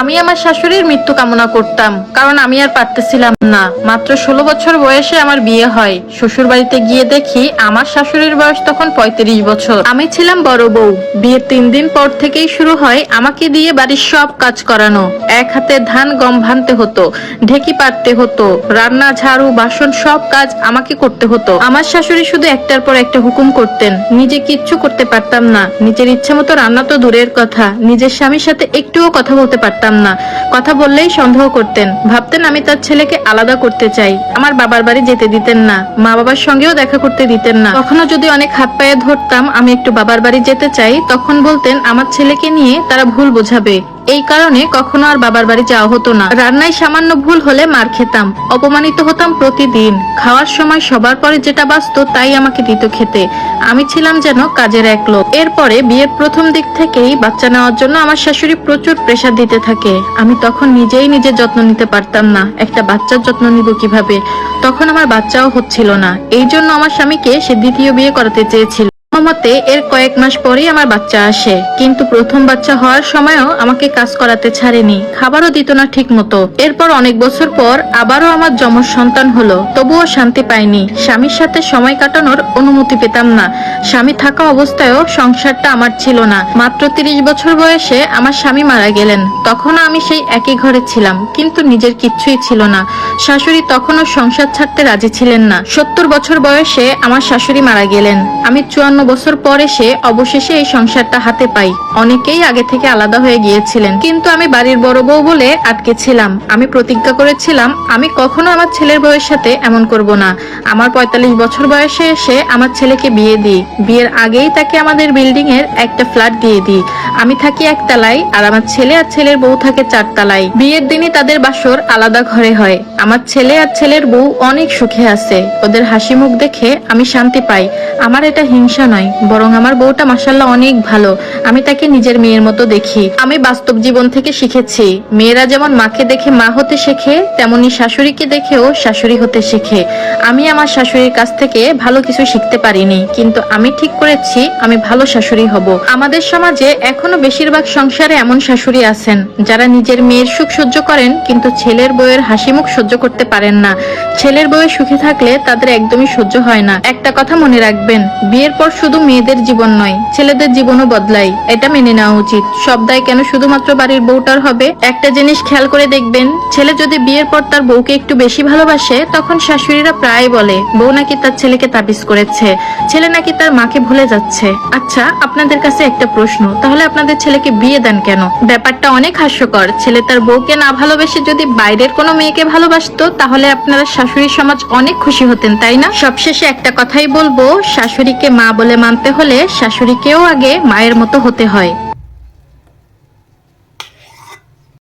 আমি আমার শাশুড়ির মৃত্যু কামনা করতাম, কারণ আমি আর পারতেছিলাম না। মাত্র ষোলো বছর বয়সে আমার বিয়ে হয়। শ্বশুর বাড়িতে গিয়ে দেখি আমার শাশুড়ির বয়স তখন পঁয়ত্রিশ বছর। আমি ছিলাম বড় বউ। বিয়ের তিন দিন পর থেকেই শুরু হয় আমাকে দিয়ে বাড়ির সব কাজ করানো। এক হাতে ধান গম ভানতে হতো, ঢেকি পাততে হতো, রান্না, ঝাড়ু, বাসন, সব কাজ আমাকে করতে হতো। আমার শাশুড়ি শুধু একটার পর একটা হুকুম করতেন, নিজে কিচ্ছু করতে পারতাম না। নিজের ইচ্ছে মতো রান্না তো দূরের কথা, নিজের স্বামীর সাথে একটুও কথা বলতে পারতাম না। কথা বললেই সন্দেহ করতেন। ভাবতেন আমি তার ছেলেকে আলাদা করতে চাই। আমার বাবার বাড়ি যেতে দিতেন না। মা বাবার সঙ্গেও দেখা করতে দিতেন না। কখনো যদি অনেক হাত পায়ে ধরতাম, আমি একটু বাবার বাড়ি যেতে চাই, তখন বলতেন, আমার ছেলেকে নিয়ে তারা ভুল বোঝাবে। এই কারণে কখনো আর বাবার বাড়ি যাওয়া হতো না। রান্নায় সামান্য ভুল হলে মার খেতাম। অপমানিত হতাম প্রতিদিন। খাওয়ার সময় সবার পরে যেটা বাঁচত তাই আমাকে দিত খেতে। আমি ছিলাম যেন কাজের এক লোক। এরপরে বিয়ের প্রথম দিক থেকেই বাচ্চা নেওয়ার জন্য আমার শাশুড়ি প্রচুর প্রেসার দিতে থাকে। আমি তখন নিজেই নিজের যত্ন নিতে পারতাম না। একটা বাচ্চার যত্ন নিব কীভাবে? তখন আমার বাচ্চাও হচ্ছিল না। এই জন্য আমার স্বামীকে সে দ্বিতীয় বিয়ে করাতে চেয়েছিল। মতে এর কয়েক মাস পরেই আমার বাচ্চা আসে, কিন্তু প্রথম বাচ্চা হওয়ার সময়ও আমাকে কাজ করাতে ছাড়েনি, খাবারও দিত না ঠিক মতো এরপর অনেক বছর পর আবারও আমার যমজ সন্তান হলো, তবুও শান্তি পাইনি। স্বামীর সাথে সময় কাটানোর অনুমতি পেতাম না। স্বামী থাকা অবস্থায়ও সংসারটা আমার ছিল না। মাত্র তিরিশ বছর বয়সে আমার স্বামী মারা গেলেন। তখনও আমি সেই একই ঘরে ছিলাম, কিন্তু নিজের কিচ্ছুই ছিল না। শাশুড়ি তখনও সংসার ছাড়তে রাজি ছিলেন না। সত্তর বছর বয়সে আমার শাশুড়ি মারা গেলেন। আমি চুয়ান্ন বছর পরে সে অবশেষে এই সংসারটা হাতে পাই। অনেকেই আগে থেকে আলাদা হয়ে গিয়েছিলেন। কিন্তু আমি বাড়ির বড় বউ বলে আটকেছিলাম আমি প্রতিজ্ঞা করেছিলাম, আমি কখনো আমার ছেলের বউয়ের সাথে এমন করব না। আমার পঁয়তাল্লিশ বছর বয়সে এসে আমার ছেলেকে বিয়ে দিই। বিয়ের আগেই তাকে আমাদের বিল্ডিং এর একটা ফ্ল্যাট দিয়ে দিই। আমি থাকি একতলায় আর আমার ছেলে আর ছেলের বউ থাকে চারতলায় বিয়ের দিনই তাদের বাসর আলাদা ঘরে হয়। আমার ছেলে আর ছেলের বউ অনেক সুখে আছে। ওদের হাসি মুখ দেখে আমি শান্তি পাই। আমার এটা হিংসা নয়, বরং আমার বউটা মাসাল্লাহ অনেক ভালো। আমি তাকে নিজের মেয়ের মতো দেখি। আমি বাস্তব জীবন থেকে শিখেছি। মেয়েরা যেমন মাকে দেখে মা হতে শেখে, তেমনি শাশুড়িকে দেখেও শাশুড়ি হতে শেখে। আমি আমার শাশুড়ির কাছ থেকে ভালো কিছু শিখতে পারিনি, কিন্তু আমি ঠিক করেছি, আমি ভালো শাশুড়ি হব। আমাদের সমাজে এখনও বেশিরভাগ সংসারে এমন শাশুড়ি আছেন, যারা নিজের মেয়ের সুখ সহ্য করেন, কিন্তু ছেলের বউয়ের হাসি মুখ সহ্য করতে পারেন না। ছেলের বউয়ের সুখী থাকলে তাদের একদমই সহ্য হয় না। একটা কথা মনে রাখবেন, বিয়ের পর শুধু মেয়েদের জীবন নয়, ছেলেদের জীবনও বদলায় এটা মেনে নেওয়া উচিত। সব দায় কেন শুধুমাত্র বাড়ির বউটার হবে? একটা জিনিস খেয়াল করে দেখবেন, ছেলে যদি বিয়ের পর তার বউকে একটু বেশি ভালোবাসে, তখন শাশুড়িরা প্রায় বলে, বউ নাকি তার ছেলেকে তাবিজ করেছে, ছেলে নাকি তার মাকে ভুলে যাচ্ছে। আচ্ছা আপনাদের কাছে একটা প্রশ্ন, তাহলে আপনাদের ছেলেকে বিয়ে দেন কেন? ব্যাপারটা অনেক হাস্যকর। ছেলে তার বউকে না ভালোবেসে যদি বাইরের কোনো মেয়েকে ভালোবাসতো, তাহলে আপনারা শাশুড়ি সমাজ অনেক খুশি হতেন, তাই না? সবশেষে একটা কথাই বলব, শাশুড়িকে মা বলে মানতে হলে শাশুড়িকেও আগে মায়ের মতো হতে হয়।